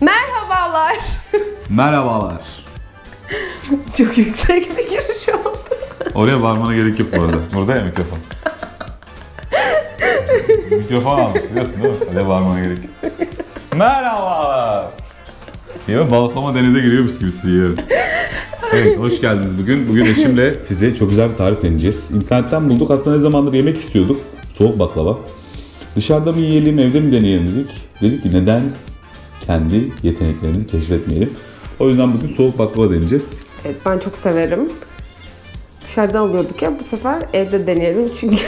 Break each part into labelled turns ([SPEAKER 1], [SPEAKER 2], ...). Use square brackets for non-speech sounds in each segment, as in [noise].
[SPEAKER 1] Merhabalar.
[SPEAKER 2] Merhabalar. [laughs]
[SPEAKER 1] Çok yüksek bir giriş oldu.
[SPEAKER 2] Oraya varmana gerek yok bu arada. Burada ya mikrofon. mikrofon aldık biliyorsun değil mi? Oraya varmana gerek yok. Merhabalar. Ya balıklama denize giriyormuş gibi hissediyorum. Evet, hoş geldiniz bugün. Bugün eşimle size çok güzel bir tarif deneyeceğiz. İnternetten bulduk. Aslında ne zamandır yemek istiyorduk. Soğuk baklava. Dışarıda mı yiyelim, evde mi deneyelim dedik. Dedik ki neden kendi yeteneklerimizi keşfetmeyelim. O yüzden bugün soğuk baklava deneyeceğiz.
[SPEAKER 1] Evet ben çok severim. Dışarıdan alıyorduk ya bu sefer evde deneyelim çünkü [laughs]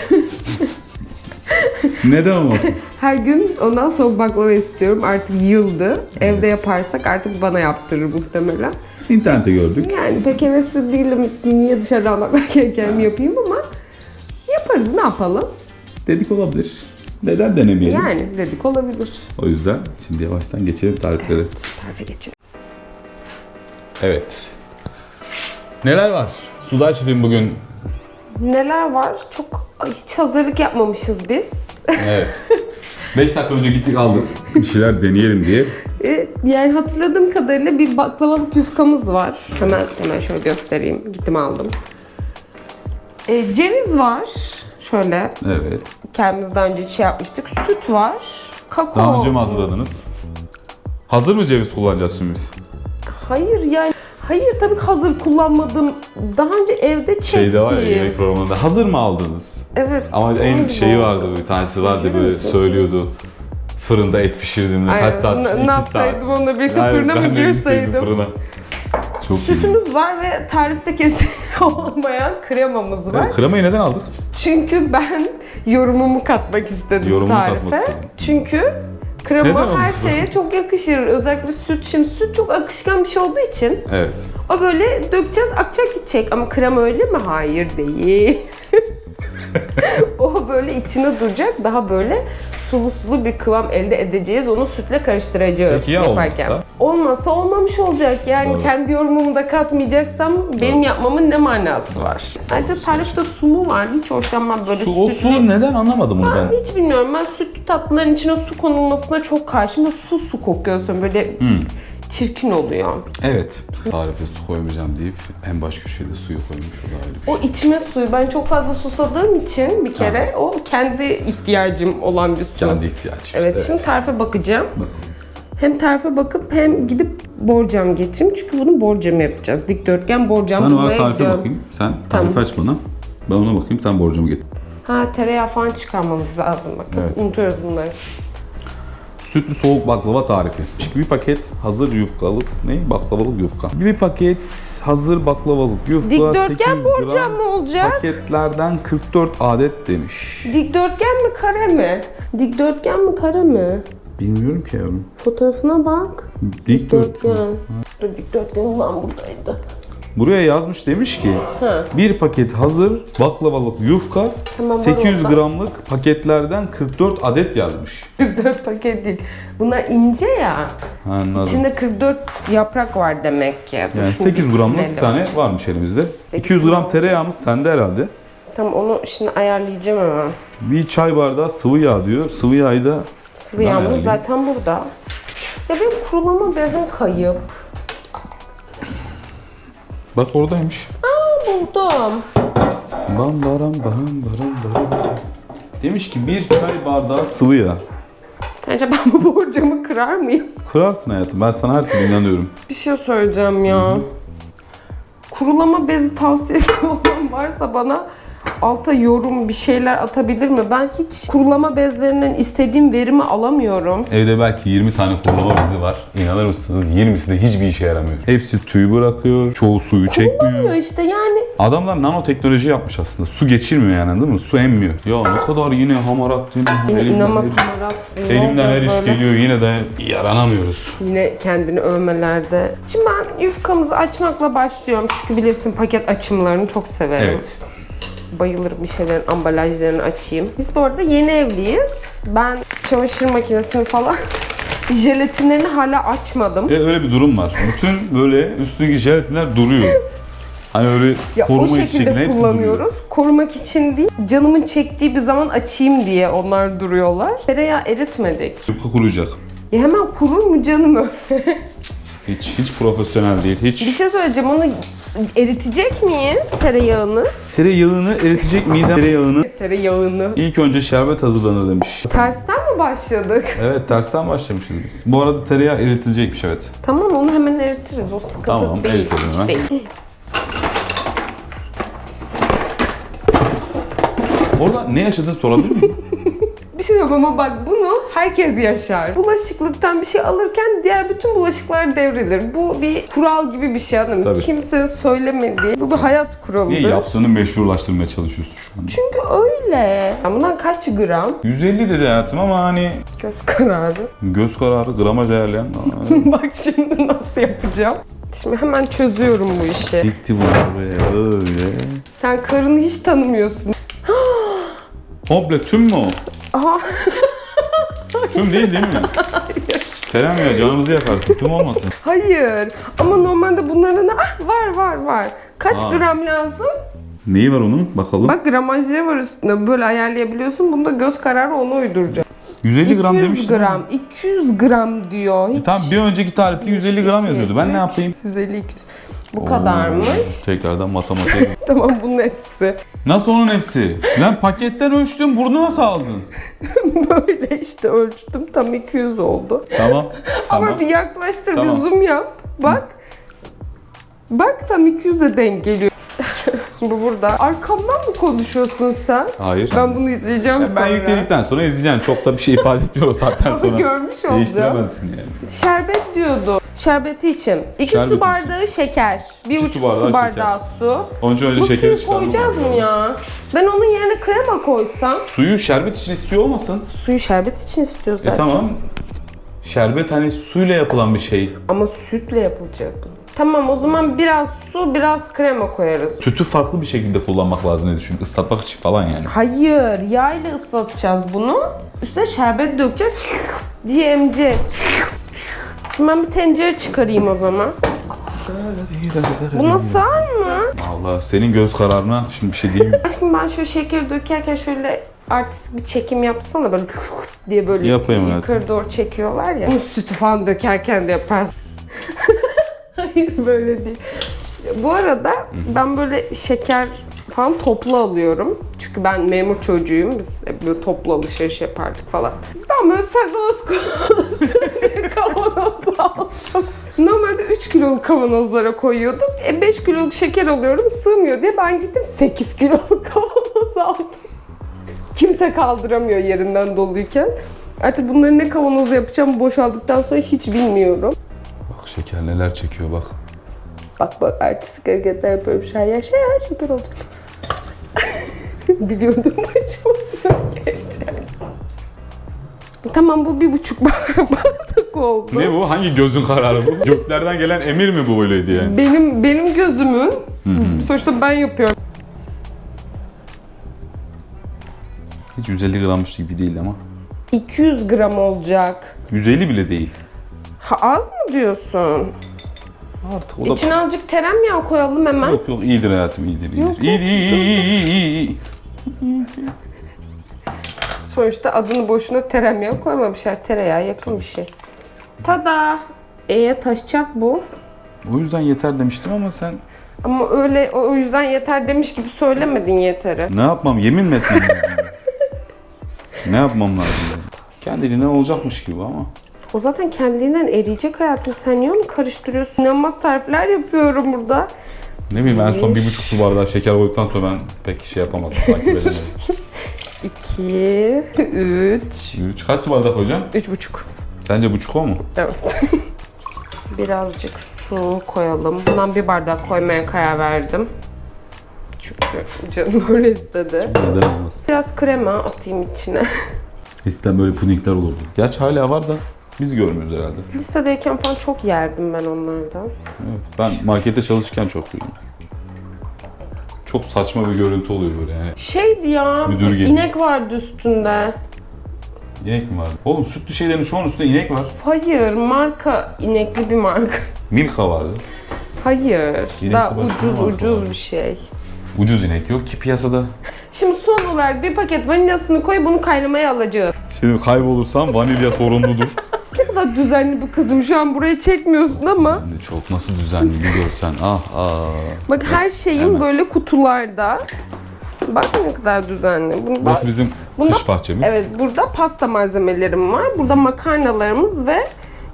[SPEAKER 2] Neden olmasın? [laughs]
[SPEAKER 1] her gün ondan soğuk baklava istiyorum. Artık yıldı. Evde yaparsak artık bana yaptırır muhtemelen.
[SPEAKER 2] İnternette gördük.
[SPEAKER 1] Yani pek hevesli değilim. Niye dışarıdan almak kendim yapayım ama yaparız ne yapalım?
[SPEAKER 2] Dedik olabilir. Neden denemeyelim?
[SPEAKER 1] Yani dedik olabilir.
[SPEAKER 2] O yüzden şimdi yavaştan geçelim tariflere.
[SPEAKER 1] Tarife geçelim.
[SPEAKER 2] Evet. Neler var? Suday Şef'im bugün.
[SPEAKER 1] Neler var? Çok Ay, hiç hazırlık yapmamışız biz.
[SPEAKER 2] Evet. [laughs] 5 dakika önce gittik aldık. Bir şeyler deneyelim diye.
[SPEAKER 1] E, yani hatırladığım kadarıyla bir baklavalık yufkamız var. Hemen hemen şöyle göstereyim. Gittim aldım. E, ceviz var. Şöyle
[SPEAKER 2] Evet.
[SPEAKER 1] kendimiz daha önce şey yapmıştık. Süt var. Kakao.
[SPEAKER 2] Daha önce mi hazırladınız? Hazır mı ceviz kullanacağız şimdi biz?
[SPEAKER 1] Hayır yani Hayır tabii ki hazır kullanmadım. Daha önce evde çektim.
[SPEAKER 2] Şeyde var ya yemek programında. Hazır mı aldınız?
[SPEAKER 1] Evet.
[SPEAKER 2] Ama en
[SPEAKER 1] Galiba.
[SPEAKER 2] şeyi vardı bir tanesi vardı
[SPEAKER 1] Hazır
[SPEAKER 2] böyle
[SPEAKER 1] mısın?
[SPEAKER 2] söylüyordu. Fırında et pişirdim de
[SPEAKER 1] Aynen.
[SPEAKER 2] kaç saat
[SPEAKER 1] Ne- yapsaydım onunla birlikte
[SPEAKER 2] Aynen,
[SPEAKER 1] fırına mı
[SPEAKER 2] ben de
[SPEAKER 1] girseydim?
[SPEAKER 2] Fırına. Çok iyi.
[SPEAKER 1] Sütümüz var ve tarifte kesinlikle [laughs] olmayan kremamız var.
[SPEAKER 2] Evet, kremayı neden aldık?
[SPEAKER 1] Çünkü ben yorumumu katmak istedim
[SPEAKER 2] Yorumumu
[SPEAKER 1] tarife.
[SPEAKER 2] katmak istedim.
[SPEAKER 1] Çünkü
[SPEAKER 2] Neden
[SPEAKER 1] krema her
[SPEAKER 2] olmasın?
[SPEAKER 1] şeye çok yakışır. Özellikle süt. Şimdi süt çok akışkan bir şey olduğu için
[SPEAKER 2] Evet.
[SPEAKER 1] o böyle dökeceğiz akacak gidecek. Ama krema öyle mi? Hayır değil. [laughs] o böyle içine duracak. Daha böyle sulu sulu bir kıvam elde edeceğiz. Onu sütle karıştıracağız
[SPEAKER 2] Peki ya
[SPEAKER 1] yaparken.
[SPEAKER 2] olmazsa?
[SPEAKER 1] Olmazsa olmamış olacak. Yani
[SPEAKER 2] Doğru.
[SPEAKER 1] kendi yorumumu da katmayacaksam benim yapmamın ne manası var? Ayrıca tarifte su mu var? Hiç hoşlanmam böyle
[SPEAKER 2] Su, o
[SPEAKER 1] sütlü.
[SPEAKER 2] su neden anlamadım onu ben.
[SPEAKER 1] Hiç bilmiyorum. Ben sütlü tatlıların içine su konulmasına çok karşıyım. Su su kokuyorsun. Böyle
[SPEAKER 2] Hmm.
[SPEAKER 1] Çirkin oluyor.
[SPEAKER 2] Evet. Tarife su koymayacağım deyip en baş köşede suyu koymuş o da ayrı bir şey.
[SPEAKER 1] O içme suyu. Ben çok fazla susadığım için bir kere o kendi ihtiyacım olan bir su.
[SPEAKER 2] Kendi ihtiyacı işte.
[SPEAKER 1] Evet, şimdi tarife bakacağım.
[SPEAKER 2] Bakalım.
[SPEAKER 1] Hem tarife bakıp hem gidip borcam getireyim. Çünkü bunu borcamı yapacağız. Dikdörtgen borcam
[SPEAKER 2] Ben o ara tarife
[SPEAKER 1] gidiyorum.
[SPEAKER 2] bakayım. Sen
[SPEAKER 1] Tamam.
[SPEAKER 2] tarife aç bana. Ben ona bakayım. Sen borcumu getir.
[SPEAKER 1] Ha tereyağı falan çıkarmamız lazım bakın.
[SPEAKER 2] Evet.
[SPEAKER 1] Unutuyoruz bunları.
[SPEAKER 2] Sütlü soğuk baklava tarifi. Şimdi bir paket hazır yufkalık ne? Baklavalık yufka. Bir paket hazır baklavalık yufka.
[SPEAKER 1] Dikdörtgen
[SPEAKER 2] 800
[SPEAKER 1] borcam mı olacak?
[SPEAKER 2] Paketlerden 44 adet demiş.
[SPEAKER 1] Dikdörtgen mi kare mi? Dikdörtgen mi kare mi?
[SPEAKER 2] Bilmiyorum ki yavrum.
[SPEAKER 1] Fotoğrafına bak.
[SPEAKER 2] Dikdörtgen.
[SPEAKER 1] Dikdörtgen. Dikdörtgen ulan buradaydı.
[SPEAKER 2] Buraya yazmış demiş ki
[SPEAKER 1] Ha.
[SPEAKER 2] bir paket hazır baklavalık yufka
[SPEAKER 1] Tamam, var
[SPEAKER 2] 800
[SPEAKER 1] orada.
[SPEAKER 2] gramlık paketlerden 44 adet yazmış. [laughs]
[SPEAKER 1] 44 paket değil. Bunlar ince ya.
[SPEAKER 2] Anladım.
[SPEAKER 1] İçinde 44 yaprak var demek ki. Dur
[SPEAKER 2] yani
[SPEAKER 1] şunu
[SPEAKER 2] 8
[SPEAKER 1] bir
[SPEAKER 2] gramlık
[SPEAKER 1] silelim.
[SPEAKER 2] bir tane varmış elimizde.
[SPEAKER 1] Peki,
[SPEAKER 2] 200 gram tereyağımız sende herhalde.
[SPEAKER 1] Tamam onu şimdi ayarlayacağım hemen.
[SPEAKER 2] Bir çay bardağı sıvı yağ diyor. Sıvı yağı da
[SPEAKER 1] Sıvı yağımız
[SPEAKER 2] ayarlayayım.
[SPEAKER 1] zaten burada. Ya benim kurulama bezim kayıp.
[SPEAKER 2] Bak oradaymış.
[SPEAKER 1] Buldum.
[SPEAKER 2] Bam baram baram baram baram. Demiş ki bir çay bardağı sıvı yağ.
[SPEAKER 1] Sence ben bu borcamı kırar mıyım?
[SPEAKER 2] Kırarsın hayatım. Ben sana her türlü inanıyorum.
[SPEAKER 1] Bir şey söyleyeceğim ya. Kurulama bezi tavsiyesi [laughs] olan varsa bana alta yorum bir şeyler atabilir mi? Ben hiç kurulama bezlerinden istediğim verimi alamıyorum.
[SPEAKER 2] Evde belki 20 tane kurulama bezi var. İnanır mısınız? 20'si de hiçbir işe yaramıyor. Hepsi tüy bırakıyor. Çoğu suyu çekmiyor.
[SPEAKER 1] Olmuyor işte yani.
[SPEAKER 2] Adamlar nanoteknoloji yapmış aslında. Su geçirmiyor yani değil mi? Su emmiyor. Ya ne kadar yine hamarat yine.
[SPEAKER 1] Yine
[SPEAKER 2] elimden
[SPEAKER 1] inanılmaz
[SPEAKER 2] her-
[SPEAKER 1] hamaratsın. Ne
[SPEAKER 2] Elimden her iş
[SPEAKER 1] böyle?
[SPEAKER 2] geliyor yine de yaranamıyoruz.
[SPEAKER 1] Yine kendini övmelerde. Şimdi ben yufkamızı açmakla başlıyorum. Çünkü bilirsin paket açımlarını çok severim.
[SPEAKER 2] Evet.
[SPEAKER 1] Bayılırım bir şeylerin ambalajlarını açayım. Biz bu arada yeni evliyiz. Ben çamaşır makinesini falan [laughs] jelatinlerini hala açmadım.
[SPEAKER 2] E, öyle bir durum var. Bütün böyle üstündeki jelatinler duruyor. Hani öyle
[SPEAKER 1] Ya o
[SPEAKER 2] koruma için
[SPEAKER 1] şekilde
[SPEAKER 2] hepsi
[SPEAKER 1] kullanıyoruz. Korumak için değil, canımın çektiği bir zaman açayım diye onlar duruyorlar. Tereyağı eritmedik.
[SPEAKER 2] duruyor. Yufka kuruyacak.
[SPEAKER 1] Ya hemen kurur mu canım öyle? [laughs]
[SPEAKER 2] Hiç hiç profesyonel değil.
[SPEAKER 1] Bir
[SPEAKER 2] Hiç.
[SPEAKER 1] şey söyleyeceğim onu eritecek miyiz tereyağını?
[SPEAKER 2] Tereyağını eritecek midem. Tereyağını
[SPEAKER 1] Tereyağını.
[SPEAKER 2] ilk önce şerbet hazırlanır demiş.
[SPEAKER 1] Tersten mi başladık?
[SPEAKER 2] Evet tersten başlamışız biz. Bu arada tereyağı eritilecekmiş evet.
[SPEAKER 1] Tamam onu hemen eritiriz. O sıkıntı
[SPEAKER 2] Tamam,
[SPEAKER 1] değil.
[SPEAKER 2] eritelim
[SPEAKER 1] hiç
[SPEAKER 2] hemen.
[SPEAKER 1] değil.
[SPEAKER 2] Orada ne yaşadığını sorabilir miyim? [laughs]
[SPEAKER 1] Bir şey diyorum ama bak bunu herkes yaşar. Bulaşıklıktan bir şey alırken diğer bütün bulaşıklar devrilir. Bu bir kural gibi bir şey mı?
[SPEAKER 2] Tabii.
[SPEAKER 1] Kimsenin söylemediği. Bu bir hayat kuralıdır.
[SPEAKER 2] Niye yaptığını meşrulaştırmaya çalışıyorsun şu an?
[SPEAKER 1] Çünkü öyle. Ya Bundan kaç gram?
[SPEAKER 2] 150 dedi hayatım ama hani
[SPEAKER 1] Göz kararı.
[SPEAKER 2] göz kararı gramaj ayarlayan. [laughs]
[SPEAKER 1] bak şimdi nasıl yapacağım. Şimdi hemen çözüyorum bu işi.
[SPEAKER 2] Dikti bunu buraya öyle.
[SPEAKER 1] Sen karını hiç tanımıyorsun.
[SPEAKER 2] Komple tüm mü o?
[SPEAKER 1] Aha
[SPEAKER 2] Tüm değil değil mi? Kerem ya canımızı yakarsın. Tüm olmasın.
[SPEAKER 1] hayır. Ama normalde bunların ah, var var var. Kaç
[SPEAKER 2] Aa.
[SPEAKER 1] gram lazım?
[SPEAKER 2] Neyi var onun? Bakalım.
[SPEAKER 1] Bak gramajları var üstünde. Böyle ayarlayabiliyorsun. Bunda göz kararı onu uyduracak.
[SPEAKER 2] 150 gram
[SPEAKER 1] 200
[SPEAKER 2] demiştim.
[SPEAKER 1] gram. 200 gram diyor. Hiç.
[SPEAKER 2] Tamam bir önceki tarifte 150 gram yazıyordu. Ben ne yapayım?
[SPEAKER 1] 150 200. Bu kadarmış.
[SPEAKER 2] Oo, Tekrardan matematiğe. [laughs]
[SPEAKER 1] Tamam bunun hepsi.
[SPEAKER 2] Nasıl onun hepsi? Lan paketten ölçtüm burnu nasıl aldın? [laughs]
[SPEAKER 1] Böyle işte ölçtüm. Tam 200 oldu.
[SPEAKER 2] Tamam. [laughs] Tamam.
[SPEAKER 1] Ama bir yaklaştır,
[SPEAKER 2] Tamam.
[SPEAKER 1] bir zoom yap. Bak. Bak tam 200'e denk geliyor. [laughs] Bu burada. Arkamdan mı konuşuyorsun sen?
[SPEAKER 2] Hayır.
[SPEAKER 1] Ben bunu izleyeceğim
[SPEAKER 2] Ya
[SPEAKER 1] sonra.
[SPEAKER 2] ben yükledikten sonra izleyeceksin. Çok da bir şey ifade etmiyor o saatten sonra.
[SPEAKER 1] görmüş olacağım.
[SPEAKER 2] Değiştiremezsin yani.
[SPEAKER 1] Şerbet diyordu. Şerbeti için. 2
[SPEAKER 2] Şerbeti
[SPEAKER 1] su bardağı şeker. 1,5
[SPEAKER 2] su bardağı
[SPEAKER 1] su bardağı su.
[SPEAKER 2] Onun için önce
[SPEAKER 1] Bu
[SPEAKER 2] şekeri
[SPEAKER 1] suyu
[SPEAKER 2] çıkarmam
[SPEAKER 1] koyacağız mı ya? Ben onun yerine krema koysam.
[SPEAKER 2] Suyu şerbet için istiyor olmasın?
[SPEAKER 1] Suyu şerbet için istiyor
[SPEAKER 2] E
[SPEAKER 1] zaten.
[SPEAKER 2] tamam. Şerbet hani suyla yapılan bir şey.
[SPEAKER 1] Ama sütle yapılacak bu. Tamam o zaman biraz su, biraz krema koyarız.
[SPEAKER 2] Sütü farklı bir şekilde kullanmak lazım diye düşün. Islatmak için falan yani.
[SPEAKER 1] Hayır, yağ ile ıslatacağız bunu. Üstüne şerbet dökeceğiz diye emecek. Şimdi ben bir tencere çıkarayım o zaman. Buna sığar mı?
[SPEAKER 2] Allah senin göz kararına şimdi bir şey diyeyim mi? [laughs]
[SPEAKER 1] Aşkım ben şu şekeri dökerken şöyle artistik bir çekim yapsana böyle diye böyle
[SPEAKER 2] Yapayım
[SPEAKER 1] yukarı doğru çekiyorlar ya. Bunu sütü falan dökerken de yaparsın. [laughs] Hayır böyle değil. Bu arada ben böyle şeker falan toplu alıyorum. Çünkü ben memur çocuğuyum. Biz hep böyle toplu alışveriş yapardık falan. Ben böyle saklaması [laughs] kavanoz aldım. Normalde 3 kiloluk kavanozlara koyuyordum. E 5 kiloluk şeker alıyorum sığmıyor diye ben gittim 8 kiloluk [laughs] kavanoz aldım. Kimse kaldıramıyor yerinden doluyken. Artık bunları ne kavanoza yapacağım boşaldıktan sonra hiç bilmiyorum.
[SPEAKER 2] Şeker neler çekiyor bak.
[SPEAKER 1] Bak bak artistik hareketler yapıyorum şu an. Yaşa ya şeker olacak. [laughs] Biliyordum. [laughs] Tamam bu bir buçuk [laughs] bardak oldu.
[SPEAKER 2] Ne bu? Hangi gözün kararı bu? Göklerden gelen emir mi bu böyleydi yani?
[SPEAKER 1] Benim benim gözümün sonuçta ben yapıyorum.
[SPEAKER 2] Hiç 150 grammış gibi değil ama.
[SPEAKER 1] 200 gram olacak.
[SPEAKER 2] 150 bile değil.
[SPEAKER 1] Ha, az mı diyorsun?
[SPEAKER 2] Artık o da...
[SPEAKER 1] İçine azıcık tereyağı koyalım hemen.
[SPEAKER 2] Yok yok iyidir hayatım iyidir iyidir.
[SPEAKER 1] Yok, yok,
[SPEAKER 2] iyi iyi iyi iyi iyi.
[SPEAKER 1] Sonuçta adını boşuna tereyağı koymamışlar. Tereyağı yakın bir şey. Tada! E'ye taşacak bu.
[SPEAKER 2] O yüzden yeter demiştim ama sen
[SPEAKER 1] Ama öyle o yüzden yeter demiş gibi söylemedin yeteri.
[SPEAKER 2] ne yapmam yemin mi etmem lazım? ne yapmam lazım? Kendiliğinden olacakmış gibi ama.
[SPEAKER 1] O zaten kendiliğinden eriyecek hayatım. Sen niye onu karıştırıyorsun? İnanılmaz tarifler yapıyorum burada.
[SPEAKER 2] Ne bileyim en son bir buçuk su bardağı şeker koyduktan sonra ben pek şey yapamadım. Takip [laughs] edemedim.
[SPEAKER 1] 2, 3,
[SPEAKER 2] Üç. Kaç su bardağı koyacağım?
[SPEAKER 1] 3,5.
[SPEAKER 2] Sence buçuk o mu?
[SPEAKER 1] Evet. [laughs] Birazcık su koyalım. Bundan bir bardak koymaya karar verdim. Çünkü canım [laughs] öyle istedi.
[SPEAKER 2] Neden olmaz?
[SPEAKER 1] Biraz krema atayım içine.
[SPEAKER 2] Eskiden böyle pudingler olurdu. Gerçi hala var da biz görmüyoruz herhalde.
[SPEAKER 1] Lisedeyken falan çok yerdim ben onlardan.
[SPEAKER 2] Evet, ben markette çalışırken çok duydum. Çok saçma bir görüntü oluyor böyle yani.
[SPEAKER 1] Şeydi ya,
[SPEAKER 2] Müdür geliyor.
[SPEAKER 1] inek vardı üstünde.
[SPEAKER 2] İnek mi var? Oğlum sütlü şeylerin çoğunun üstünde inek var.
[SPEAKER 1] Hayır, marka inekli bir marka.
[SPEAKER 2] Milka vardı.
[SPEAKER 1] Hayır,
[SPEAKER 2] İnekli
[SPEAKER 1] daha
[SPEAKER 2] başka
[SPEAKER 1] ucuz
[SPEAKER 2] marka
[SPEAKER 1] ucuz
[SPEAKER 2] var.
[SPEAKER 1] bir şey.
[SPEAKER 2] Ucuz inek yok ki piyasada.
[SPEAKER 1] Şimdi son olarak bir paket vanilyasını koy bunu kaynamaya alacağız.
[SPEAKER 2] Şimdi kaybolursam vanilya sorumludur.
[SPEAKER 1] Kadar düzenli bir kızım. Şu an buraya çekmiyorsun ama.
[SPEAKER 2] Çok nasıl düzenli bir görsen. Ah ah.
[SPEAKER 1] Bak her şeyim
[SPEAKER 2] Hemen.
[SPEAKER 1] böyle kutularda. Bak ne kadar düzenli. Bunda,
[SPEAKER 2] Burası bizim
[SPEAKER 1] Bunda-
[SPEAKER 2] kış bahçemiz.
[SPEAKER 1] evet burada pasta malzemelerim var. Burada makarnalarımız ve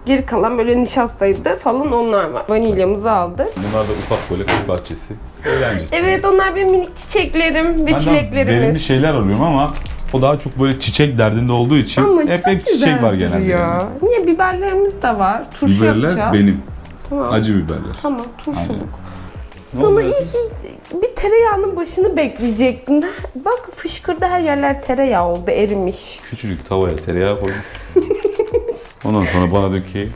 [SPEAKER 1] geri kalan böyle nişastaydı falan onlar var. Vanilyamızı aldık.
[SPEAKER 2] Bunlar da ufak böyle kış bahçesi. Eğlencesi.
[SPEAKER 1] Evet onlar benim minik çiçeklerim ve
[SPEAKER 2] Benden
[SPEAKER 1] çileklerimiz.
[SPEAKER 2] verimli şeyler alıyorum ama o daha çok böyle çiçek derdinde olduğu için
[SPEAKER 1] Ama
[SPEAKER 2] hep
[SPEAKER 1] çok
[SPEAKER 2] hep çiçek
[SPEAKER 1] güzel
[SPEAKER 2] var genelde.
[SPEAKER 1] duruyor.
[SPEAKER 2] yani.
[SPEAKER 1] Niye biberlerimiz de var. Turşu
[SPEAKER 2] Biberler
[SPEAKER 1] yapacağız.
[SPEAKER 2] benim.
[SPEAKER 1] Tamam.
[SPEAKER 2] Acı biberler.
[SPEAKER 1] Tamam turşuluk.
[SPEAKER 2] Aynen. Ne
[SPEAKER 1] Sana iyi ki bir tereyağının başını bekleyecektin. Bak fışkırdı her yerler tereyağı oldu erimiş.
[SPEAKER 2] Küçücük tavaya tereyağı koymuş. Ondan sonra bana diyor ki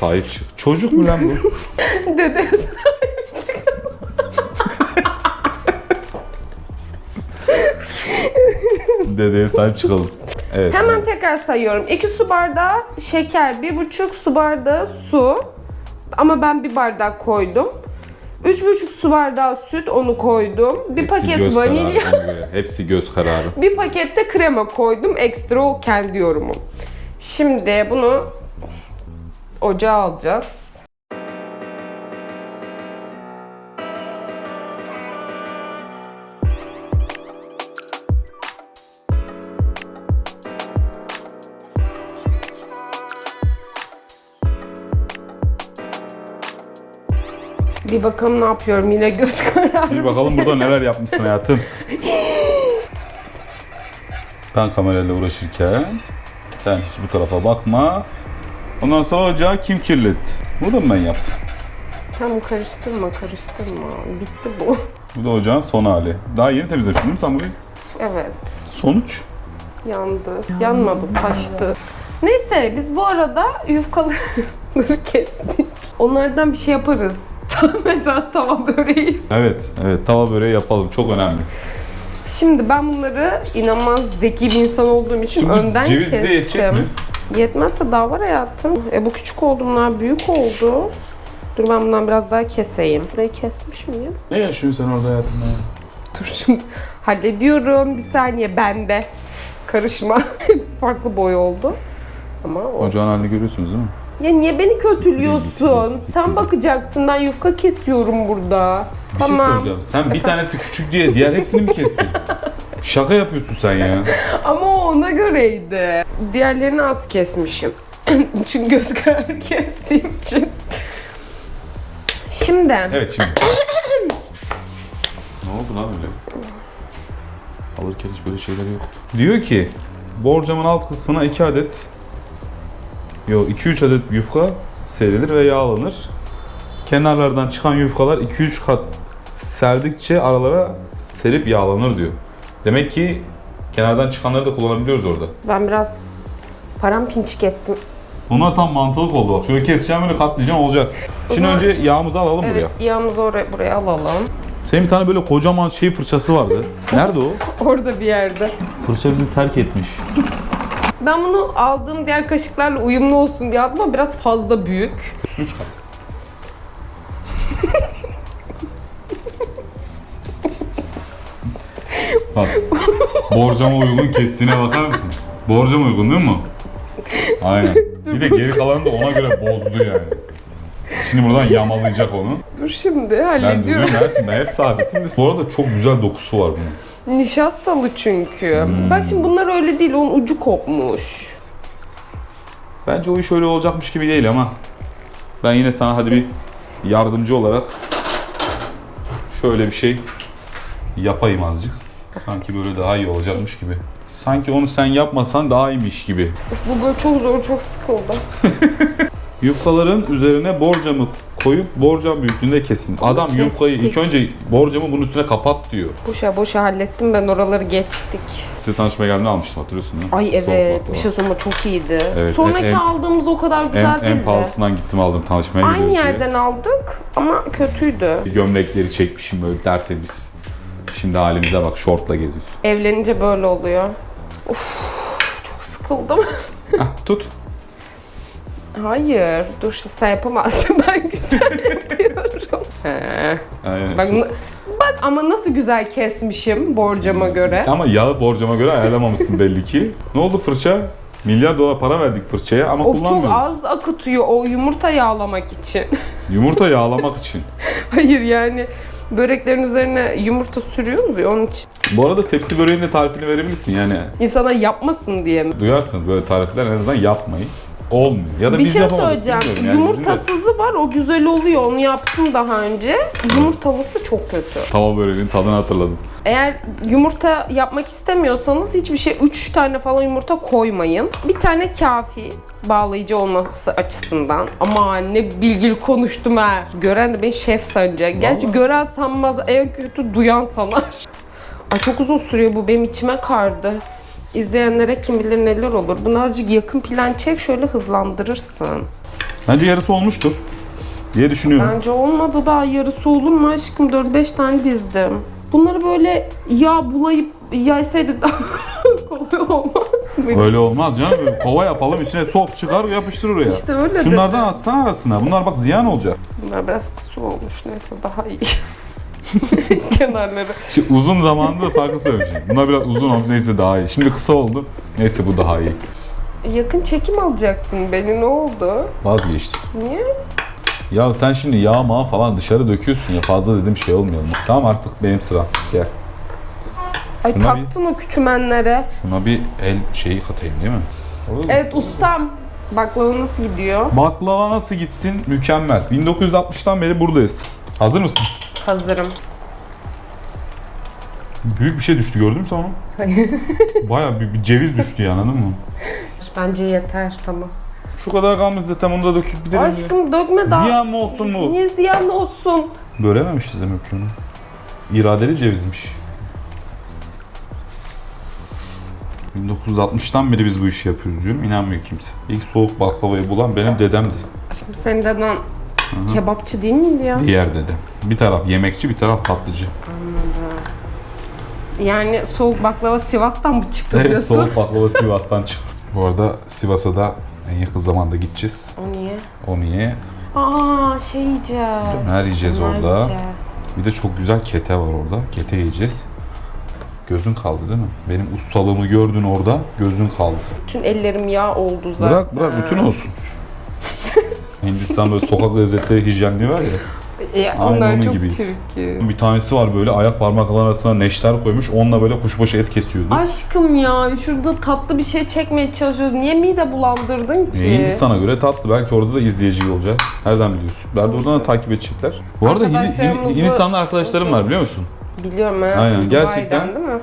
[SPEAKER 2] sahip çık. Çocuk mu lan bu? [laughs]
[SPEAKER 1] Dede
[SPEAKER 2] Dedeye sahip çıkalım. Evet.
[SPEAKER 1] Hemen tekrar sayıyorum. 2 su bardağı şeker, 1,5 su bardağı su. Ama ben bir bardak koydum. 3,5 su bardağı süt onu koydum. Bir
[SPEAKER 2] Hepsi
[SPEAKER 1] paket
[SPEAKER 2] göz
[SPEAKER 1] vanilya,
[SPEAKER 2] kararı, ona göre. Hepsi göz kararı.
[SPEAKER 1] bir paket de krema koydum. Ekstra o kendi yorumum. Şimdi bunu ocağa alacağız. Bir bakalım ne yapıyorum yine göz [laughs] kararı.
[SPEAKER 2] Bir bakalım burada neler yapmışsın hayatım. [laughs] Ben kamerayla uğraşırken sen hiç bu tarafa bakma. Ondan sonra ocağı kim kirletti? Bunu da mı ben yaptım?
[SPEAKER 1] Tamam karıştırma karıştırma. Bitti bu.
[SPEAKER 2] Bu da ocağın son hali. Daha yeni temizlemiştin değil mi sen burayı?
[SPEAKER 1] Evet.
[SPEAKER 2] Sonuç?
[SPEAKER 1] Yandı. Yanmadı, taştı. Neyse biz bu arada yufkaları [laughs] kestik. Onlardan bir şey yaparız. [laughs] Mesela tava böreği.
[SPEAKER 2] Evet, evet. Tava böreği yapalım. Çok önemli.
[SPEAKER 1] Şimdi ben bunları inanılmaz zeki bir insan olduğum için
[SPEAKER 2] Şimdi
[SPEAKER 1] önden
[SPEAKER 2] ceviz bize
[SPEAKER 1] kestim.
[SPEAKER 2] yetecek mi?
[SPEAKER 1] Yetmezse daha var hayatım. E bu küçük oldu, bunlar büyük oldu. Dur ben bundan biraz daha keseyim. Burayı kesmiş miyim?
[SPEAKER 2] Ne yaşıyorsun sen orada hayatımda?
[SPEAKER 1] Dur şimdi hallediyorum. Bir saniye bende. Karışma. [laughs] Hepsi farklı boy oldu. Ama o
[SPEAKER 2] Ocağın halini görüyorsunuz değil mi?
[SPEAKER 1] Ya niye beni kötülüyorsun? Sen bakacaktın ben yufka kesiyorum burada.
[SPEAKER 2] Bir şey
[SPEAKER 1] tamam.
[SPEAKER 2] soracağım. Sen bir tanesi küçük diye diğer hepsini mi kestin? Şaka yapıyorsun sen ya. [laughs]
[SPEAKER 1] Ama o ona göreydi. Diğerlerini az kesmişim. [clears throat] Çünkü göz kararı kestiğim için. Şimdi
[SPEAKER 2] Evet şimdi. ne oldu lan öyle? Alırken hiç böyle şeyler yok. Diyor ki borcamın alt kısmına 2 adet Yo 2-3 adet yufka serilir ve yağlanır. Kenarlardan çıkan yufkalar 2-3 kat serdikçe aralara serip yağlanır diyor. Demek ki kenardan çıkanları da kullanabiliyoruz orada.
[SPEAKER 1] ben biraz param pinçik ettim.
[SPEAKER 2] Buna tam mantılık oldu bak. Şöyle keseceğim böyle katlayacağım olacak. Şimdi önce yağımızı alalım
[SPEAKER 1] Evet
[SPEAKER 2] buraya.
[SPEAKER 1] yağımızı oraya, buraya alalım.
[SPEAKER 2] Senin bir tane böyle kocaman şey fırçası vardı. Nerede o? [laughs]
[SPEAKER 1] Orada bir yerde.
[SPEAKER 2] Fırça bizi terk etmiş.
[SPEAKER 1] Ben bunu aldığım diğer kaşıklarla uyumlu olsun diye aldım ama biraz fazla büyük.
[SPEAKER 2] 3 kat. Bak. Borcama uygun kestiğine bakar mısın? Borcama uygun değil mi? Aynen. Bir de geri kalanı da ona göre bozdu yani. Şimdi buradan yamalayacak onu.
[SPEAKER 1] Dur şimdi
[SPEAKER 2] Ben
[SPEAKER 1] hallediyorum.
[SPEAKER 2] duruyorum hayatım, ben hep sabitim. de- Bu arada çok güzel dokusu var bunun.
[SPEAKER 1] Nişastalı çünkü.
[SPEAKER 2] Hmm.
[SPEAKER 1] Bak şimdi bunlar öyle değil, onun ucu kopmuş.
[SPEAKER 2] Bence o iş öyle olacakmış gibi değil ama ben yine sana hadi bir yardımcı olarak şöyle bir şey yapayım azıcık. Sanki böyle daha iyi olacakmış gibi. Sanki onu sen yapmasan daha iyiymiş gibi.
[SPEAKER 1] Bu böyle çok zor, çok sıkıldım. [laughs]
[SPEAKER 2] Yufkaların üzerine borcamı koyup borcam büyüklüğünde kesin. Adam
[SPEAKER 1] kestik.
[SPEAKER 2] yufkayı ilk önce borcamı bunun üstüne kapat diyor.
[SPEAKER 1] Boşa boşa hallettim ben oraları geçtik.
[SPEAKER 2] Size tanışmaya geldiğimde almıştım hatırlıyorsun değil mi?
[SPEAKER 1] Ay
[SPEAKER 2] Soğuk
[SPEAKER 1] evet,
[SPEAKER 2] baklava.
[SPEAKER 1] bir şey söyleyeyim çok iyiydi.
[SPEAKER 2] Evet,
[SPEAKER 1] Sonraki
[SPEAKER 2] en-
[SPEAKER 1] aldığımız o kadar güzel
[SPEAKER 2] en,
[SPEAKER 1] değildi.
[SPEAKER 2] en pahalısından gittim aldım tanışmaya
[SPEAKER 1] Aynı
[SPEAKER 2] gidiyoruz diye.
[SPEAKER 1] yerden aldık ama kötüydü.
[SPEAKER 2] Gömlekleri çekmişim böyle tertemiz. Şimdi halimize bak şortla geziyoruz.
[SPEAKER 1] Evlenince böyle oluyor. Uf, çok sıkıldım.
[SPEAKER 2] Ah, tut.
[SPEAKER 1] Hayır, dur sen yapamazsın [laughs] ben güzel yapıyorum. He.
[SPEAKER 2] Aynen.
[SPEAKER 1] Bak, bak ama nasıl güzel kesmişim borcama göre.
[SPEAKER 2] Ama yağı borcama göre ayarlamamışsın belli ki. Ne oldu fırça? Milyar dolar para verdik fırçaya ama
[SPEAKER 1] Of çok
[SPEAKER 2] kullanmıyoruz.
[SPEAKER 1] az akıtıyor o yumurta yağlamak için. [laughs]
[SPEAKER 2] Yumurta yağlamak için.
[SPEAKER 1] Hayır yani böreklerin üzerine yumurta sürüyoruz ya onun için.
[SPEAKER 2] Bu arada tepsi böreğinin de tarifini verebilirsin yani.
[SPEAKER 1] İnsana yapmasın diye mi?
[SPEAKER 2] Duyarsınız böyle tarifler en azından yapmayın. Olmuyor. Ya da
[SPEAKER 1] Bir
[SPEAKER 2] biz
[SPEAKER 1] şey
[SPEAKER 2] yapamadık.
[SPEAKER 1] söyleyeceğim.
[SPEAKER 2] bilmiyorum yani bizim de
[SPEAKER 1] Yumurtasızı var o güzel oluyor. Onu yaptım daha önce. Yumurtalısı çok kötü.
[SPEAKER 2] Tava böreğinin tadını hatırladım.
[SPEAKER 1] Eğer yumurta yapmak istemiyorsanız hiçbir şey 3 tane falan yumurta koymayın. Bir tane kafi bağlayıcı olması açısından. Ama ne bilgili konuştum ha. Gören de beni şef sanacak. Gerçi
[SPEAKER 2] Vallahi.
[SPEAKER 1] gören sanmaz en kötü duyan sanar. Ay çok uzun sürüyor bu benim içime kardı. İzleyenlere kim bilir neler olur. Bunu azıcık yakın plan çek şöyle hızlandırırsın.
[SPEAKER 2] Bence yarısı olmuştur diye düşünüyorum.
[SPEAKER 1] Bence olmadı daha yarısı olur mu aşkım? 4-5 tane dizdim. Bunları böyle yağ bulayıp yaysaydık daha [laughs] kolay olmaz mı?
[SPEAKER 2] Öyle olmaz canım. Böyle kova yapalım içine sok çıkar yapıştır oraya.
[SPEAKER 1] İşte öyle
[SPEAKER 2] Şunlardan
[SPEAKER 1] dedi.
[SPEAKER 2] atsana arasına. Bunlar bak ziyan olacak.
[SPEAKER 1] Bunlar biraz kısa olmuş. Neyse daha iyi. [laughs] Kenarları.
[SPEAKER 2] Şimdi uzun zamanda da farklı söylemişim. Bunlar biraz uzun oldu neyse daha iyi. Şimdi kısa oldu. Neyse bu daha iyi.
[SPEAKER 1] Yakın çekim alacaktın beni. Ne oldu?
[SPEAKER 2] Vazgeçtim.
[SPEAKER 1] Niye?
[SPEAKER 2] Ya sen şimdi yağ mağı falan dışarı döküyorsun ya fazla dedim şey olmuyor mu? Tamam artık benim sıram. Gel.
[SPEAKER 1] Ay
[SPEAKER 2] Şuna
[SPEAKER 1] taktın o küçümenlere.
[SPEAKER 2] Şuna bir el şeyi katayım değil mi? Olur mu?
[SPEAKER 1] Evet ustam. Baklava nasıl gidiyor?
[SPEAKER 2] Baklava nasıl gitsin? Mükemmel. 1960'tan beri buradayız. Hazır mısın?
[SPEAKER 1] Hazırım.
[SPEAKER 2] Büyük bir şey düştü gördün mü sen onu? [laughs] Baya bir, bir ceviz düştü ya anladın mı?
[SPEAKER 1] Bence yeter tamam.
[SPEAKER 2] Şu kadar kalmış zaten onu da döküp gidelim.
[SPEAKER 1] Aşkım dökme daha.
[SPEAKER 2] Ziyan mı olsun mu?
[SPEAKER 1] Niye ziyan olsun?
[SPEAKER 2] Görememişiz demek ki onu. İradeli cevizmiş. 1960'tan beri biz bu işi yapıyoruz diyorum. İnanmıyor kimse. İlk soğuk baklavayı bulan benim dedemdi.
[SPEAKER 1] Aşkım senin deden kebapçı değil miydi ya?
[SPEAKER 2] Diğer dedem. Bir taraf yemekçi, bir taraf tatlıcı.
[SPEAKER 1] Yani soğuk baklava Sivas'tan mı çıktı [laughs]
[SPEAKER 2] Evet,
[SPEAKER 1] diyorsun?
[SPEAKER 2] soğuk baklava Sivas'tan çıktı. Bu arada Sivas'a da en yakın zamanda gideceğiz.
[SPEAKER 1] O niye?
[SPEAKER 2] O niye?
[SPEAKER 1] Aa şey yiyeceğiz.
[SPEAKER 2] Döner yiyeceğiz orada.
[SPEAKER 1] yiyeceğiz.
[SPEAKER 2] Bir de çok güzel kete var orada. Kete yiyeceğiz. Gözün kaldı değil mi? Benim ustalığımı gördün orada, gözün kaldı.
[SPEAKER 1] Bütün ellerim yağ oldu zaten.
[SPEAKER 2] Bırak bırak bütün olsun. Hindistan böyle sokak lezzetleri hijyenliği var ya.
[SPEAKER 1] E,
[SPEAKER 2] Aynı
[SPEAKER 1] onlar
[SPEAKER 2] onun
[SPEAKER 1] çok
[SPEAKER 2] gibiyiz.
[SPEAKER 1] çirkin.
[SPEAKER 2] Bir tanesi var böyle ayak parmakları arasına neşter koymuş. Onunla böyle kuşbaşı et kesiyordu.
[SPEAKER 1] Aşkım ya şurada tatlı bir şey çekmeye çalışıyoruz. Niye mide bulandırdın ki?
[SPEAKER 2] E, Hindistan'a göre tatlı. Belki orada da izleyici olacak. Her zaman biliyorsun. Belki oradan da takip edecekler. Bu arada Hindi-
[SPEAKER 1] Arkadaşlarımızı-
[SPEAKER 2] Hindistanlı arkadaşlarım var biliyor musun?
[SPEAKER 1] Biliyorum hayatım.
[SPEAKER 2] Aynen,
[SPEAKER 1] Dubai'den
[SPEAKER 2] gerçekten.
[SPEAKER 1] değil mi?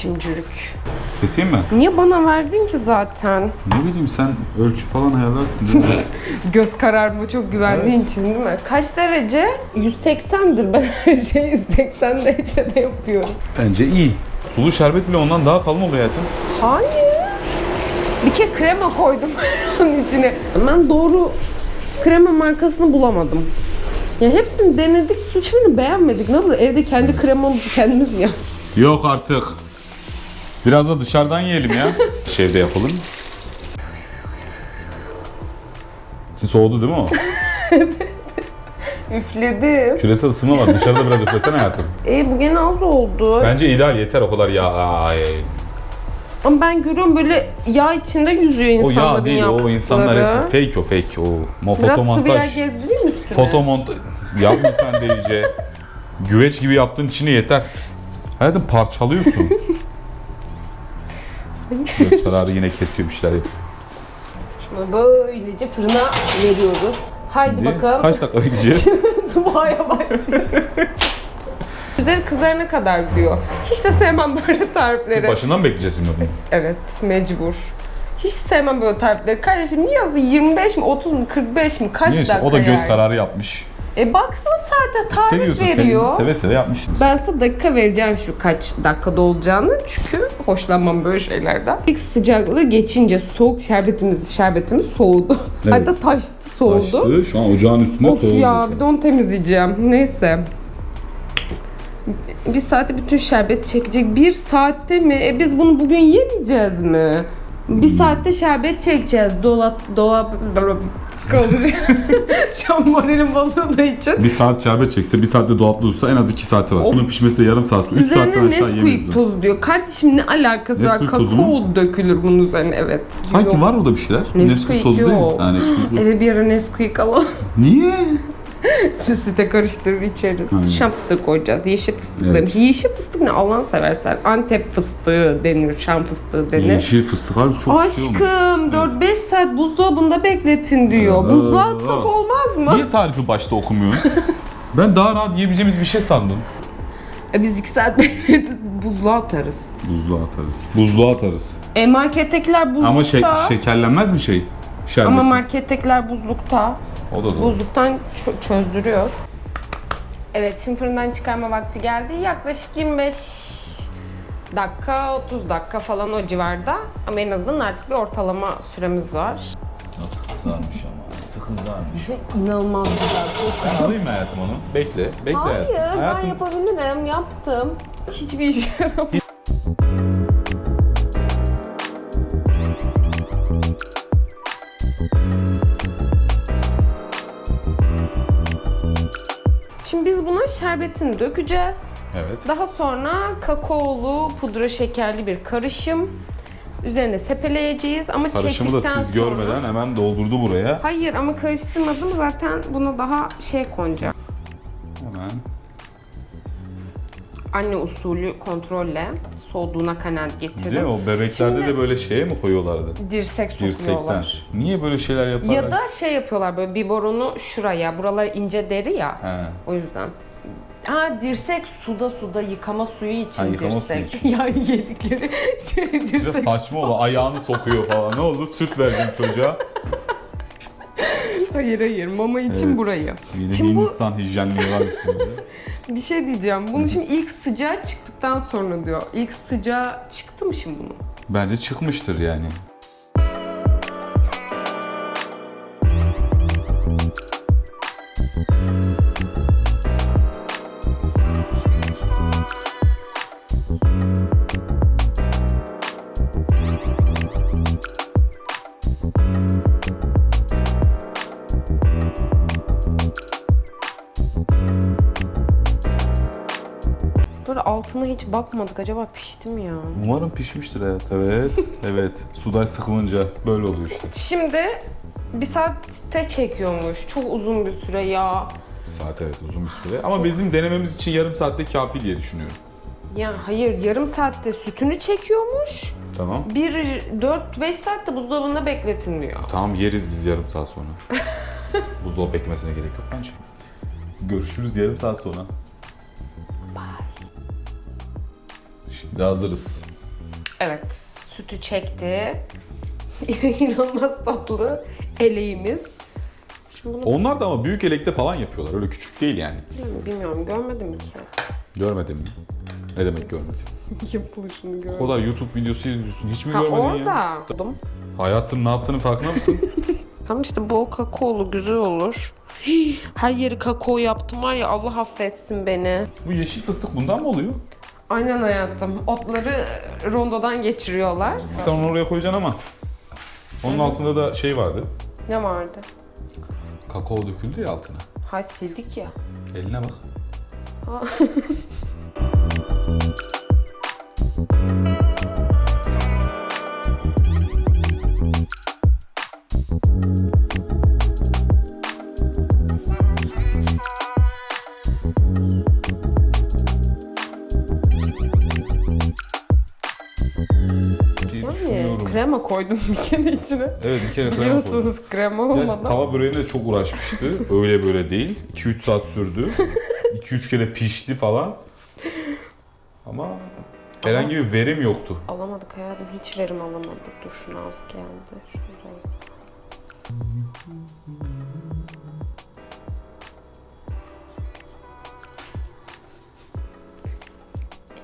[SPEAKER 1] Şimcürük.
[SPEAKER 2] Keseyim mi?
[SPEAKER 1] Niye bana verdin ki zaten?
[SPEAKER 2] Ne bileyim sen ölçü falan ayarlarsın değil mi? [laughs]
[SPEAKER 1] Göz kararma çok güvendiğin için değil mi? Kaç derece? 180'dir. Ben her şeyi 180 derecede yapıyorum.
[SPEAKER 2] Bence iyi. Sulu şerbet bile ondan daha kalın oluyor hayatım.
[SPEAKER 1] Hayır. Bir kere krema koydum [laughs] onun içine. Ben doğru krema markasını bulamadım. Ya hepsini denedik, hiçbirini beğenmedik. Ne yapalım? Evde kendi kremamızı kendimiz mi yapsak?
[SPEAKER 2] Yok artık. Biraz da dışarıdan yiyelim ya. [laughs] Şeyde yapalım. Şimdi soğudu değil mi o? [laughs]
[SPEAKER 1] Üfledim.
[SPEAKER 2] Küresel ısınma var. Dışarıda biraz üflesene hayatım. [laughs]
[SPEAKER 1] E bu gene az oldu.
[SPEAKER 2] Bence ideal yeter o kadar yağ. Ay,
[SPEAKER 1] Ama ben görüyorum böyle yağ içinde yüzüyor
[SPEAKER 2] O
[SPEAKER 1] insanların
[SPEAKER 2] yağ değil o
[SPEAKER 1] yaptıkları.
[SPEAKER 2] insanlar hep fake o fake o. Mo
[SPEAKER 1] Biraz sıvı yağ
[SPEAKER 2] fotomontaj.
[SPEAKER 1] gezdireyim mi üstüne?
[SPEAKER 2] Fotomontaj. Yapma sen de iyice. Güveç gibi yaptığın içini yeter. Hayatım parçalıyorsun. Göz kararı yine kesiyor bir şeyler yapıyor.
[SPEAKER 1] Şunu böylece fırına veriyoruz. Haydi
[SPEAKER 2] Şimdi
[SPEAKER 1] bakalım.
[SPEAKER 2] Kaç dakika bekleyeceğiz? [laughs]
[SPEAKER 1] Duaya başlıyor. [laughs] Üzeri kızarana kadar diyor. Hiç de sevmem böyle tarifleri.
[SPEAKER 2] Başından mı bekleyeceğiz şimdi bunu?
[SPEAKER 1] Evet, mecbur. Hiç sevmem böyle tarifleri. Kardeşim niye yazı 25 mi, 30 mu, 45 mi? Kaç
[SPEAKER 2] Neyse
[SPEAKER 1] dakika
[SPEAKER 2] o da göz
[SPEAKER 1] yani?
[SPEAKER 2] kararı yapmış.
[SPEAKER 1] E baksın zaten tarif
[SPEAKER 2] Seviyorsun
[SPEAKER 1] veriyor.
[SPEAKER 2] seni. Seve seve yapmışsın.
[SPEAKER 1] Ben size dakika vereceğim şu kaç dakikada olacağını çünkü hoşlanmam böyle şeylerden. İlk sıcaklığı geçince soğuk şerbetimiz şerbetimiz soğudu. [laughs]
[SPEAKER 2] Evet.
[SPEAKER 1] Hatta taştı soğudu.
[SPEAKER 2] Taştı. Şu an ocağın üstünde
[SPEAKER 1] Of
[SPEAKER 2] soğudu.
[SPEAKER 1] ya bir de onu temizleyeceğim. Neyse. Bir saatte bütün şerbet çekecek. Bir saatte mi? E biz bunu bugün yemeyeceğiz mi? Bir
[SPEAKER 2] Hmm.
[SPEAKER 1] saatte şerbet çekeceğiz. Dolap, dolap, dolap. Dakika olacak. [laughs] Şu an moralim bozulduğu için.
[SPEAKER 2] Bir saat şerbet çekse, bir saatte dolapta dursa en az 2 saati var.
[SPEAKER 1] Of.
[SPEAKER 2] Bunun pişmesi de yarım saat. 3 saatten
[SPEAKER 1] Üzerine
[SPEAKER 2] aşağı
[SPEAKER 1] Nesquik
[SPEAKER 2] yemeyiz.
[SPEAKER 1] tozu diyor. Kardeşim ne alakası var?
[SPEAKER 2] Nesquik
[SPEAKER 1] Kakao dökülür bunun üzerine evet.
[SPEAKER 2] Sanki
[SPEAKER 1] Yok.
[SPEAKER 2] var orada bir şeyler.
[SPEAKER 1] Nesquik
[SPEAKER 2] tozu değil mi?
[SPEAKER 1] yok.
[SPEAKER 2] Ha, Nesquik yok.
[SPEAKER 1] Eve bir ara Nesquik alalım.
[SPEAKER 2] Niye?
[SPEAKER 1] Süte karıştırır içeriz. Şam fıstığı koyacağız. Yeşil fıstık
[SPEAKER 2] Evet.
[SPEAKER 1] demiş. Yeşil fıstık ne Allah'ını seversen. Antep fıstığı denir, şam fıstığı denir.
[SPEAKER 2] Yeşil fıstık harbi çok şey.
[SPEAKER 1] Aşkım 4-5 saat buzdolabında bekletin diyor.
[SPEAKER 2] Aa.
[SPEAKER 1] Buzluğa atsak olmaz mı?
[SPEAKER 2] Niye tarifi başta okumuyorsun? [laughs] ben daha rahat yiyebileceğimiz bir şey sandım.
[SPEAKER 1] E biz 2 saat [laughs] bekletiriz. Buzluğa atarız.
[SPEAKER 2] Buzluğa atarız. Buzluğa atarız.
[SPEAKER 1] E markettekiler buzlukta.
[SPEAKER 2] Ama şey, şekerlenmez mi şey? Şerbeti.
[SPEAKER 1] Ama markettekiler buzlukta.
[SPEAKER 2] O da doğru.
[SPEAKER 1] Buzluktan çö- çözdürüyoruz. Evet şimdi fırından çıkarma vakti geldi. Yaklaşık 25 dakika, 30 dakika falan o civarda. Ama en azından artık bir ortalama süremiz var.
[SPEAKER 2] Nasıl kızarmış ama. Nasıl kızarmış.
[SPEAKER 1] Şey inanılmaz güzel.
[SPEAKER 2] Ben alayım mı hayatım onu? Bekle. Bekle
[SPEAKER 1] Hayır
[SPEAKER 2] hayatım.
[SPEAKER 1] ben
[SPEAKER 2] Hayatım,
[SPEAKER 1] yapabilirim. Yaptım. Hiçbir işe yaramadı. Şimdi biz buna şerbetini dökeceğiz.
[SPEAKER 2] Evet.
[SPEAKER 1] Daha sonra kakaolu, pudra şekerli bir karışım. Üzerine sepeleyeceğiz ama
[SPEAKER 2] Karışımı da
[SPEAKER 1] çektikten
[SPEAKER 2] siz
[SPEAKER 1] sonra...
[SPEAKER 2] görmeden hemen doldurdu buraya.
[SPEAKER 1] Hayır ama karıştırmadım zaten buna daha şey konacak.
[SPEAKER 2] Hemen.
[SPEAKER 1] Anne usulü kontrolle soğuduğuna kanaat
[SPEAKER 2] Değil
[SPEAKER 1] getirdim.
[SPEAKER 2] mi? O bebeklerde
[SPEAKER 1] Şimdi-
[SPEAKER 2] de böyle şeye mi koyuyorlardı?
[SPEAKER 1] Dirsek sokuyorlar.
[SPEAKER 2] Niye böyle şeyler yaparlar?
[SPEAKER 1] Ya da şey yapıyorlar böyle biberonu şuraya. Buralar ince deri ya.
[SPEAKER 2] He.
[SPEAKER 1] O yüzden. Ha dirsek suda suda yıkama suyu için
[SPEAKER 2] Ha, yıkama suyu
[SPEAKER 1] dirsek.
[SPEAKER 2] için. [laughs]
[SPEAKER 1] yani yedikleri şey dirsek.
[SPEAKER 2] saçma oldu. Ayağını sokuyor falan. Ne oldu? Süt verdim çocuğa.
[SPEAKER 1] Hayır hayır mama için
[SPEAKER 2] Evet.
[SPEAKER 1] burayı.
[SPEAKER 2] Bir de
[SPEAKER 1] Şimdi bu
[SPEAKER 2] Hindistan hijyenliği var üstünde. [laughs]
[SPEAKER 1] bir şey diyeceğim. Bunu şimdi ilk sıcağı çıktıktan sonra diyor. İlk sıcağı çıktı mı şimdi bunun?
[SPEAKER 2] Bence çıkmıştır yani.
[SPEAKER 1] Altına hiç bakmadık. Acaba pişti mi ya?
[SPEAKER 2] Umarım pişmiştir evet. Evet. [laughs] evet. Suday sıkılınca böyle oluyor işte.
[SPEAKER 1] Şimdi bir saatte çekiyormuş. Çok uzun bir süre ya.
[SPEAKER 2] Saat evet uzun bir süre. Ama bizim denememiz için yarım saatte kafi diye düşünüyorum.
[SPEAKER 1] Ya hayır yarım saatte sütünü çekiyormuş.
[SPEAKER 2] Tamam.
[SPEAKER 1] Bir 4-5 saatte buzdolabında bekletilmiyor.
[SPEAKER 2] Tamam yeriz biz yarım saat sonra. [laughs] Buzdolabı beklemesine gerek yok bence. Görüşürüz yarım saat sonra. Şimdi hazırız.
[SPEAKER 1] Evet sütü çekti. [laughs] İnanılmaz tatlı eleğimiz. Şimdi bunu
[SPEAKER 2] Onlar da ama büyük elekte falan yapıyorlar. Öyle küçük değil yani.
[SPEAKER 1] bilmiyorum, bilmiyorum görmedim ki.
[SPEAKER 2] Görmedin mi? Ne demek görmedin? [laughs]
[SPEAKER 1] Yapılışını
[SPEAKER 2] O
[SPEAKER 1] görmedim.
[SPEAKER 2] kadar YouTube videosu izliyorsun. Hiç mi
[SPEAKER 1] Ha
[SPEAKER 2] görmedin
[SPEAKER 1] orada.
[SPEAKER 2] ya?
[SPEAKER 1] Buldum.
[SPEAKER 2] Hayatın ne yaptığını farkında mısın? [laughs]
[SPEAKER 1] Tam işte bol kakaolu güzel olur. Hii, Her yeri kakao yaptım var ya Allah affetsin beni.
[SPEAKER 2] Bu yeşil fıstık bundan mı oluyor?
[SPEAKER 1] Aynen hayatım. Otları rondodan geçiriyorlar.
[SPEAKER 2] Sen onu oraya koyacaksın ama. Onun altında da şey vardı.
[SPEAKER 1] Ne vardı?
[SPEAKER 2] Kakao döküldü ya altına.
[SPEAKER 1] Ha sildik ya.
[SPEAKER 2] Eline bak. diye [laughs]
[SPEAKER 1] koydum [laughs] bir kere içine.
[SPEAKER 2] Evet bir kere krema koydum.
[SPEAKER 1] Biliyorsunuz krema
[SPEAKER 2] Ya,
[SPEAKER 1] olmadan.
[SPEAKER 2] tava böreğine çok uğraşmıştı. [laughs] Öyle böyle değil. 2-3 saat sürdü. [laughs] 2-3 kere pişti falan. Ama herhangi bir verim yoktu.
[SPEAKER 1] Alamadık hayatım. Hiç verim alamadık. Dur şunu az geldi. Şunu biraz.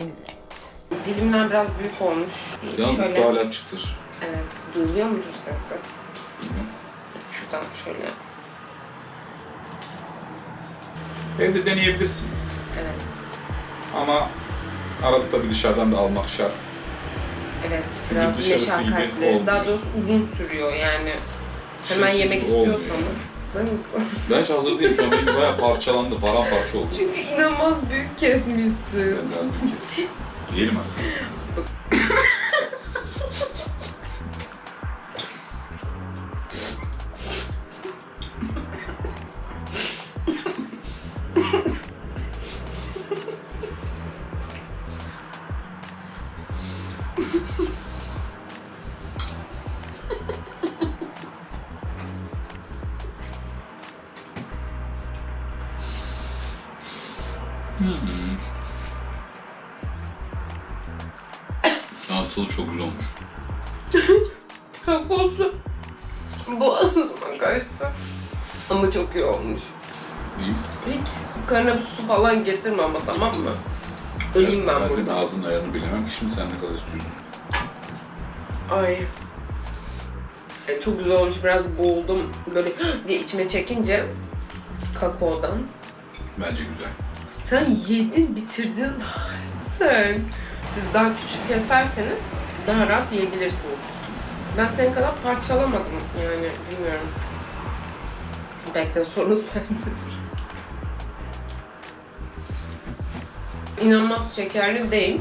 [SPEAKER 1] Evet. Dilimler biraz büyük olmuş. Şöyle-
[SPEAKER 2] hala çıtır.
[SPEAKER 1] Evet. Duyuluyor mudur sesi? Şuradan şöyle.
[SPEAKER 2] Evde deneyebilirsiniz.
[SPEAKER 1] Evet.
[SPEAKER 2] Ama arada tabii dışarıdan da almak şart.
[SPEAKER 1] Evet.
[SPEAKER 2] Çünkü
[SPEAKER 1] Biraz
[SPEAKER 2] dışarısı gibi
[SPEAKER 1] meşakkatli.
[SPEAKER 2] olmuyor.
[SPEAKER 1] Daha doğrusu uzun sürüyor yani. Hemen
[SPEAKER 2] Şey,
[SPEAKER 1] yemek
[SPEAKER 2] olmuyor.
[SPEAKER 1] istiyorsanız. Mısın?
[SPEAKER 2] Ben hiç hazır değilim. Şu an benim bayağı parçalandı. Paramparça oldu.
[SPEAKER 1] Çünkü inanılmaz büyük kesmişsin.
[SPEAKER 2] Ben büyük kesmiş. Yiyelim hadi. [laughs]
[SPEAKER 1] getirme ama tamam mı? Öleyim ben,
[SPEAKER 2] senin
[SPEAKER 1] burada.
[SPEAKER 2] ağzının ayarını bilemem ki şimdi sen ne kadar istiyorsun.
[SPEAKER 1] Ay. E, çok güzel olmuş. Biraz boğuldum. Böyle [gasps] diye içime çekince kakaodan.
[SPEAKER 2] Bence güzel.
[SPEAKER 1] Sen yedin bitirdin zaten. Siz daha küçük keserseniz daha rahat yiyebilirsiniz. Ben senin kadar parçalamadım yani bilmiyorum. Belki de sorun [laughs] sendedir. İnanılmaz şekerli değil.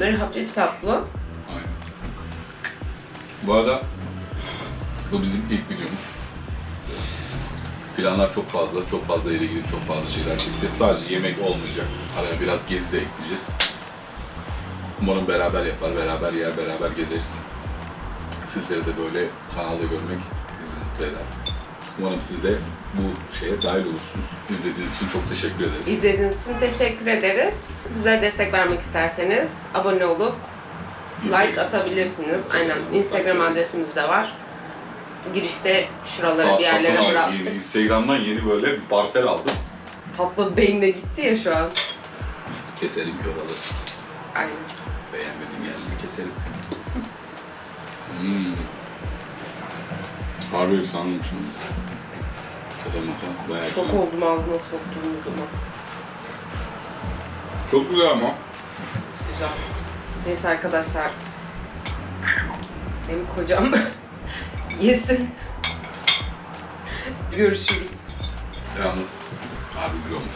[SPEAKER 1] Böyle hafif tatlı.
[SPEAKER 2] Aynen. Bu arada bu bizim ilk videomuz. Planlar çok fazla, çok fazla yere gidip çok fazla şeyler çekeceğiz. Sadece yemek olmayacak. Araya biraz gezi de ekleyeceğiz. Umarım beraber yapar, beraber yer, beraber gezeriz. Sizleri de böyle kanalda görmek bizi mutlu eder. Umarım siz de bu şeye dahil olursunuz. İzlediğiniz için çok teşekkür ederiz.
[SPEAKER 1] İzlediğiniz için teşekkür ederiz. Bize destek vermek isterseniz abone olup like atabilirsiniz. Aynen. Instagram adresimiz de var. Girişte şuraları
[SPEAKER 2] Sa-
[SPEAKER 1] bir yerlere
[SPEAKER 2] satın
[SPEAKER 1] bıraktık.
[SPEAKER 2] Yeni, Instagram'dan yeni böyle bir parsel aldım.
[SPEAKER 1] Tatlı beyinde gitti ya şu an.
[SPEAKER 2] Keserim yoralı.
[SPEAKER 1] Aynen.
[SPEAKER 2] Beğenmedim yerleri keserim. [laughs] hmm. Harbi. Kadar maka bayağı
[SPEAKER 1] Şok
[SPEAKER 2] güzel.
[SPEAKER 1] oldum ağzına soktuğum zaman.
[SPEAKER 2] Çok güzel ama.
[SPEAKER 1] Güzel. Neyse arkadaşlar. Benim kocam [laughs] yesin. Görüşürüz.
[SPEAKER 2] Yalnız harbi güzel olmuş.